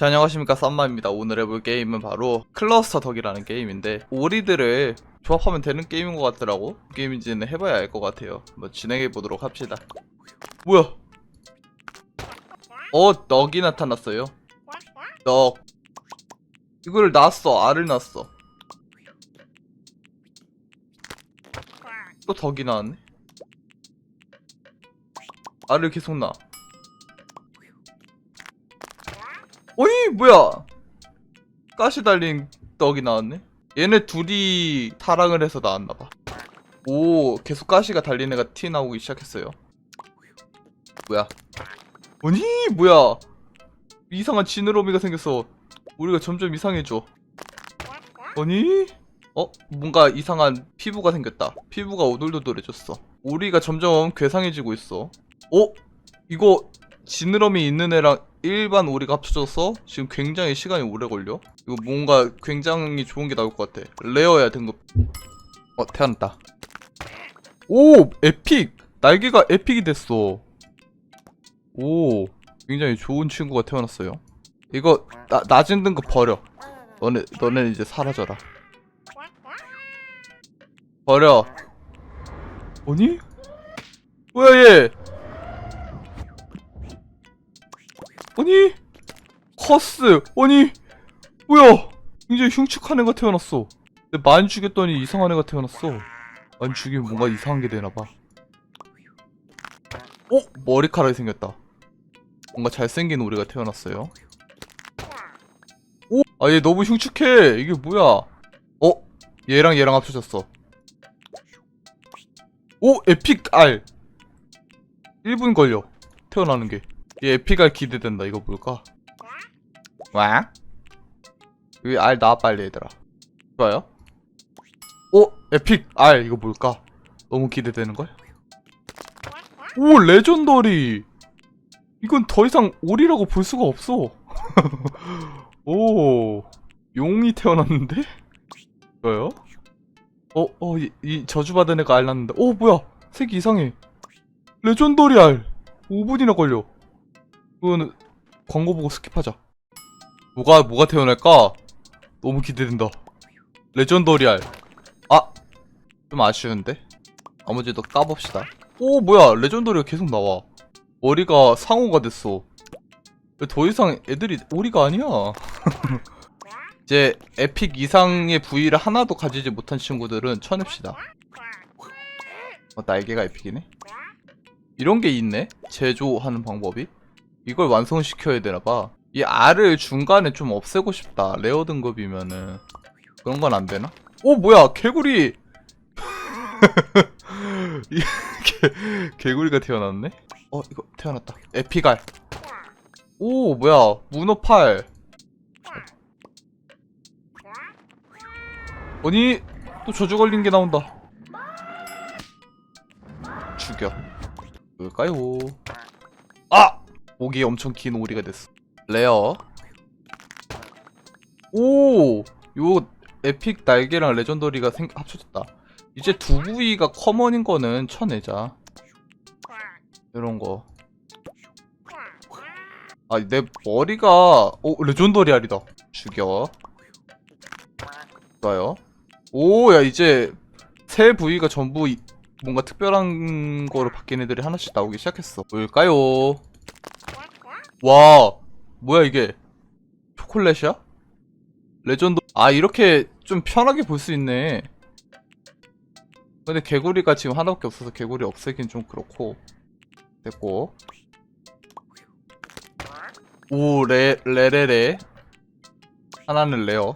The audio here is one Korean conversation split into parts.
자, 안녕하십니까. 쌈마입니다. 오늘 해볼 게임은 바로 클러스터 덕이라는 게임인데 오리들을 조합하면 되는 게임인 것 같더라고. 게임인지는 해봐야 알 것 같아요. 한번 진행해보도록 합시다. 뭐야? 어 덕이 나타났어요. 덕. 이걸 낳았어. 알을 낳았어. 또 덕이 나왔네. 알을 계속 낳아 어이 뭐야? 가시 달린 떡이 나왔네? 얘네 둘이 타랑을 해서 나왔나봐. 오 계속 가시가 달린 애가 티 나오기 시작했어요. 뭐야? 아니 뭐야? 이상한 지느러미가 생겼어. 우리가 점점 이상해져. 아니? 어? 뭔가 이상한 피부가 생겼다. 피부가 오돌도돌해졌어. 우리가 점점 괴상해지고 있어. 어? 이거 지느러미 있는 애랑 일반 오리가 합쳐져서 지금 굉장히 시간이 오래 걸려. 이거 뭔가 굉장히 좋은 게 나올 것 같아. 레어야 등급. 어 태어났다. 오 에픽 날개가 에픽이 됐어. 오 굉장히 좋은 친구가 태어났어요. 이거 나, 낮은 등급 버려. 너네 너네 이제 사라져라. 버려. 뭐니? 뭐야 얘? 아니 커스 아니 뭐야? 굉장히 흉측한 애가 태어났어. 근데 많이 죽였더니 이상한 애가 태어났어. 많이 죽이면 뭔가 이상한 게 되나봐. 어? 머리카락이 생겼다. 뭔가 잘생긴 오리가 태어났어요. 오! 아 얘 너무 흉측해. 이게 뭐야? 어? 얘랑 얘랑 합쳐졌어. 오! 에픽 알 1분 걸려. 태어나는 게 이 에픽알 기대된다. 이거 뭘까? 와? 여기 알 나와 빨리 얘들아. 좋아요. 오 에픽 알 이거 뭘까? 너무 기대되는 걸? 오 레전더리. 이건 더 이상 오리라고 볼 수가 없어. 오 용이 태어났는데? 좋아요. 어, 어, 이, 이 저주받은 애가 알 났는데. 오, 뭐야. 색이 이상해. 레전더리 알. 5분이나 걸려. 그거는 광고 보고 스킵하자. 뭐가 뭐가 태어날까? 너무 기대된다. 레전더리알. 아, 좀 아쉬운데. 나머지 도 까봅시다. 오 뭐야 레전더리가 계속 나와. 머리가 상어가 됐어. 더 이상 애들이 오리가 아니야. 이제 에픽 이상의 부위를 하나도 가지지 못한 친구들은 쳐냅시다. 어, 날개가 에픽이네. 이런 게 있네. 제조하는 방법이. 이걸 완성시켜야 되나봐. 이 알을 중간에 좀 없애고 싶다. 레어 등급이면은. 그런 건 안 되나? 오, 뭐야, 개구리! 이 개, 개구리가 태어났네? 어, 이거 태어났다. 에피갈. 오, 뭐야, 문어팔. 아니, 또 저주 걸린 게 나온다. 죽여. 뭘까요? 아! 목이 엄청 긴 오리가 됐어. 레어. 오! 요 에픽 날개랑 레전더리가 생, 합쳐졌다. 이제 두 부위가 커먼인 거는 쳐내자. 이런 거. 아, 내 머리가, 오, 레전더리 알이다. 죽여. 좋아요. 오, 야, 이제 세 부위가 전부 이- 뭔가 특별한 거로 바뀐 애들이 하나씩 나오기 시작했어. 뭘까요? 와, 뭐야 이게? 초콜릿이야? 레전드. 아, 이렇게 좀 편하게 볼 수 있네. 근데 개구리가 지금 하나밖에 없어서 개구리 없애긴 좀 그렇고. 됐고. 오, 레, 레레레. 하나는 레어.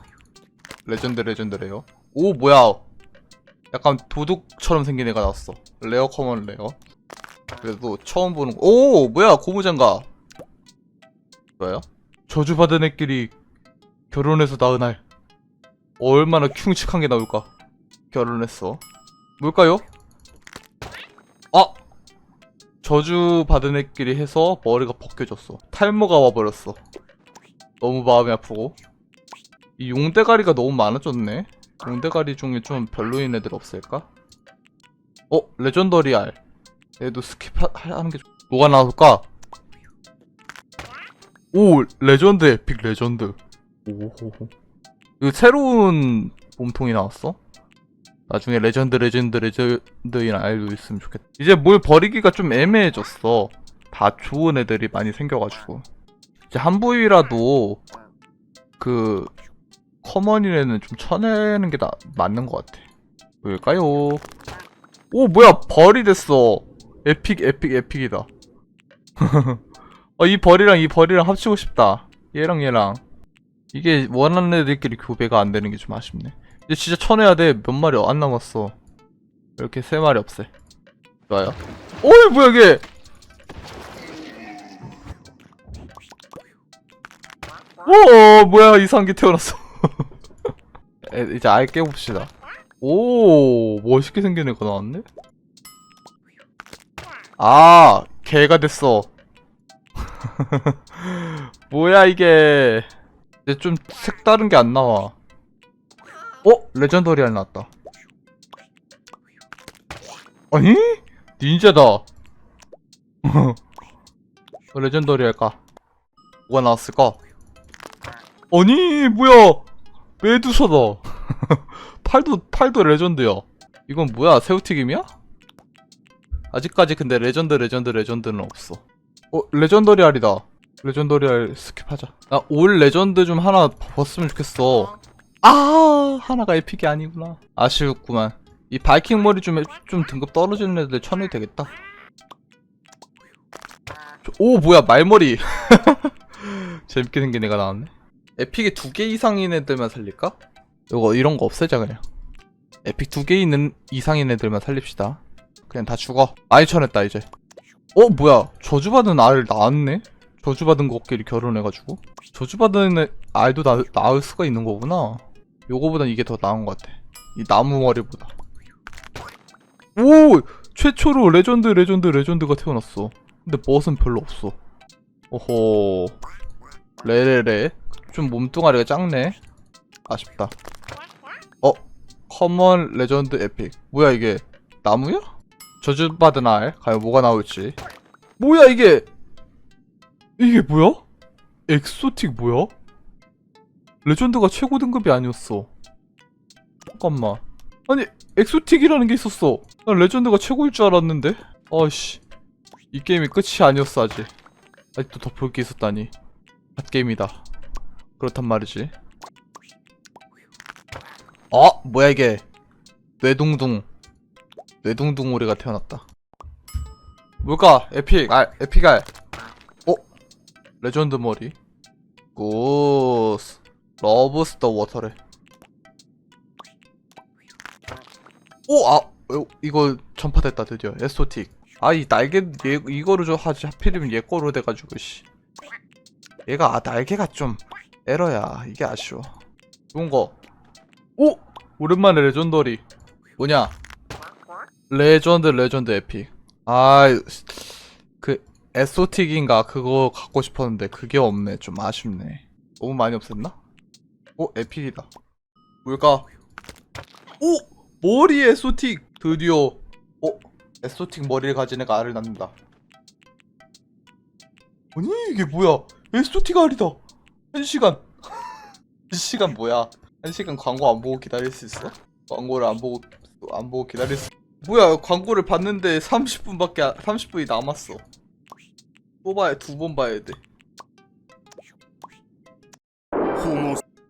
레전드, 레전드 레어. 오, 뭐야. 약간 도둑처럼 생긴 애가 나왔어. 레어 커먼 레어. 그래도 처음 보는 거. 오, 뭐야, 고무장갑. 뭐야? 저주받은 애끼리 결혼해서 낳은 알. 얼마나 흉측한 게 나올까? 결혼했어. 뭘까요? 아! 저주받은 애끼리 해서 머리가 벗겨졌어. 탈모가 와버렸어. 너무 마음이 아프고. 이 용대가리가 너무 많아졌네. 용대가리 중에 좀 별로인 애들 없을까? 어? 레전더리 알. 얘도 스킵하는 게 좋... 뭐가 나올까? 오 레전드 에픽 레전드. 오호호 이거 새로운 몸통이 나왔어? 나중에 레전드 레전드 레전드인 알도 있으면 좋겠다. 이제 뭘 버리기가 좀 애매해졌어. 다 좋은 애들이 많이 생겨가지고. 이제 한 부위라도 그 커먼이에는 좀 쳐내는 게 나, 맞는 것 같아. 왜일까요? 오 뭐야! 벌이 됐어. 에픽 에픽 에픽이다 어, 이 벌이랑 이 벌이랑 합치고 싶다. 얘랑 얘랑. 이게 원하는 애들끼리 교배가 안 되는 게 좀 아쉽네. 이제 진짜 쳐내야 돼. 몇 마리 안 남았어. 이렇게 세 마리 없애. 좋아요. 어이, 뭐야, 이게! 오, 뭐야, 이상한 게 태어났어. 에, 이제 아예 깨봅시다. 오, 멋있게 생긴 애가 나왔네? 아, 개가 됐어. 뭐야 이게. 이제 좀 색다른 게 안 나와. 어? 레전더리알 나왔다. 아니? 닌자다. 어, 레전더리알까? 뭐가 나왔을까? 아니 뭐야. 메두사다. 팔도 팔도 레전드야. 이건 뭐야? 새우튀김이야? 아직까지 근데 레전드 레전드 레전드는 없어 어 레전더리 알이다. 레전더리 알 스킵하자. 나 올 레전드 좀 하나 봤으면 좋겠어. 아 하나가 에픽이 아니구나. 아쉬웠구만. 이 바이킹 머리 좀, 좀 등급 떨어지는 애들 쳐내도 되겠다. 저- 오 뭐야 말머리. 재밌게 생긴 애가 나왔네. 에픽이 두 개 이상인 애들만 살릴까? 이거 이런 거 없애자 그냥. 에픽 두 개 있는 이상인 애들만 살립시다. 그냥 다 죽어. 많이 쳐냈다 이제 어 뭐야. 저주받은 알 낳았네? 저주받은 것끼리 결혼해가지고? 저주받은 애- 알도 나, 낳을 수가 있는 거구나. 요거보단 이게 더 나은 것 같아. 이 나무 머리보다. 오! 최초로 레전드 레전드 레전드가 태어났어. 근데 멋은 별로 없어. 오호 레레레. 좀 몸뚱아리가 작네. 아쉽다. 어? 커먼 레전드 에픽. 뭐야 이게? 나무야? 저주받은 알 과연 뭐가 나올지. 뭐야 이게? 이게 뭐야? 엑소틱 뭐야? 레전드가 최고 등급이 아니었어. 잠깐만. 아니 엑소틱이라는 게 있었어. 난 레전드가 최고일 줄 알았는데. 아씨. 이 게임이 끝이 아니었어 아직. 아직도 더볼게 있었다니. 갓게임이다. 그렇단 말이지. 어? 뭐야 이게? 뇌둥둥 뇌둥둥 오리가 태어났다. 뭘까? 에픽 알, 에픽 알. 어? 레전드 머리. 굿. 러브스터 워터래. 오, 아, 어, 이거 전파됐다 드디어. 에스토틱. 아, 이 날개 얘 이거로 좀 하지 하필이면 얘 거로 돼가지고 씨. 얘가 아 날개가 좀 에러야. 이게 아쉬워. 좋은 거. 오, 오랜만에 레전더리. 뭐냐? 레전드 레전드 에픽. 아 그 에소틱인가 그거 갖고 싶었는데 그게 없네. 좀 아쉽네. 너무 많이 없앴나? 오 에픽이다. 뭘까? 오! 머리 에소틱! 드디어. 어? 에소틱 머리를 가진 애가 알을 낳는다. 아니 이게 뭐야? 에소틱 알이다. 한 시간. 한 시간 뭐야? 한 시간 광고 안 보고 기다릴 수 있어? 광고를 안 보고 안 보고 기다릴 수 뭐야 광고를 봤는데 30분밖에 안, 30분이 남았어. 뽑아야 두 번 봐야 돼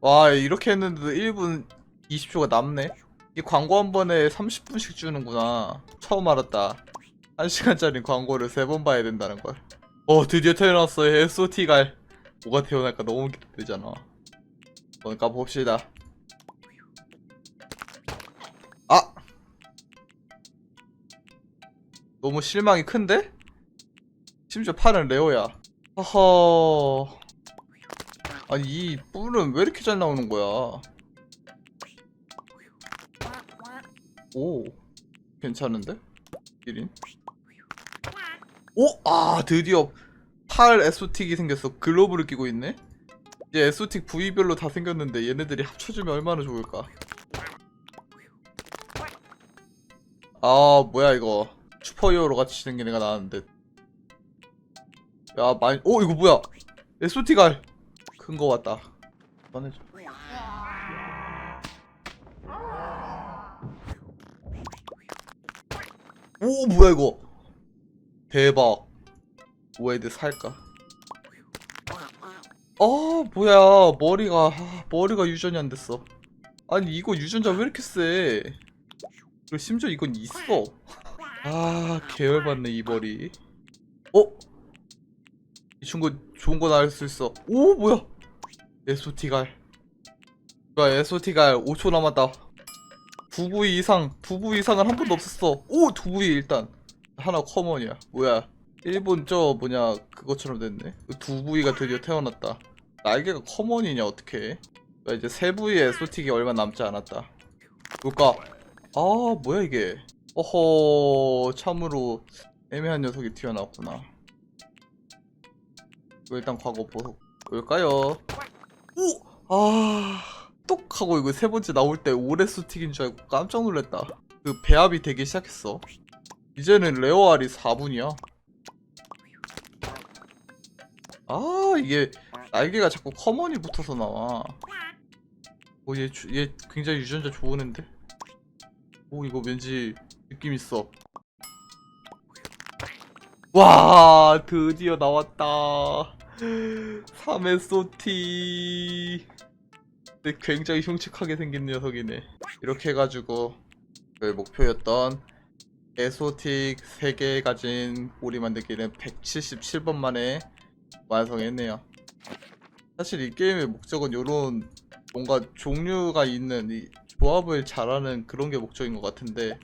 와 이렇게 했는데 도 1분 20초가 남네? 이 광고 한 번에 30분씩 주는구나. 처음 알았다. 1시간짜리 광고를 세번 봐야 된다는 걸. 어 드디어 태어났어요 SOT갈 뭐가 태어날까 너무 기대되잖아. 한번 가봅시다 너무 실망이 큰데? 심지어 팔은 레어야. 허허. 아니 이 뿔은 왜 이렇게 잘 나오는 거야? 오, 괜찮은데? 1인? 오, 아 드디어 팔 에소틱이 생겼어. 글로브를 끼고 있네. 이제 에소틱 부위별로 다 생겼는데 얘네들이 합쳐지면 얼마나 좋을까? 아 뭐야 이거 슈퍼히어로 같이 생긴 애가 나왔는데 야 많이 오 이거 뭐야? 에소티갈 큰 거 왔다. 꺼내줘 오 뭐야 이거? 대박. 오에드 살까? 아 뭐야. 머리가 아, 머리가 유전이 안 됐어. 아니 이거 유전자 왜 이렇게 세? 심지어 이건 있어 아 계열받네 이 머리 어? 이 친구 좋은 거 나을 수 있어. 오 뭐야? 에소티갈. 뭐야 에소티갈 5초 남았다. 두 부위 이상 두 부위 이상은 한 번도 없었어. 오두 부위 일단. 하나 커먼이야. 뭐야? 일본 저 뭐냐 그것처럼 됐네. 두 부위가 드디어 태어났다. 날개가 커먼이냐 어떻게 이제 세 부위의 에소틱이 얼마 남지 않았다. 볼까? 아 뭐야 이게 어허 참으로 애매한 녀석이 튀어나왔구나. 일단 과거 보고 볼까요? 오! 아... 똑 하고 이거 세 번째 나올 때 오레 스틱인 줄 알고 깜짝 놀랐다. 그 배합이 되기 시작했어. 이제는 레어알이 4분이야. 아 이게 날개가 자꾸 커먼이 붙어서 나와. 오얘 얘 굉장히 유전자 좋은 앤데? 오 이거 왠지 느낌 있어. 와 드디어 나왔다. 3회 소티 근데 굉장히 흉측하게 생긴 녀석이네. 이렇게 해가지고 저의 목표였던 에소틱 3개 가진 오리 만들기는 177번 만에 완성했네요. 사실 이 게임의 목적은 요런 뭔가 종류가 있는 이 조합을 잘하는 그런 게 목적인 것 같은데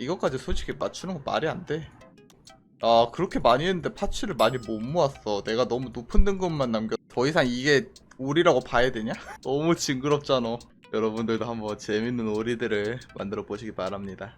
이것까지 솔직히 맞추는 건 말이 안 돼. 아 그렇게 많이 했는데 파츠를 많이 못 모았어. 내가 너무 높은 등급만 남겨. 더 이상 이게 오리라고 봐야 되냐? 너무 징그럽잖아. 여러분들도 한번 재밌는 오리들을 만들어 보시기 바랍니다.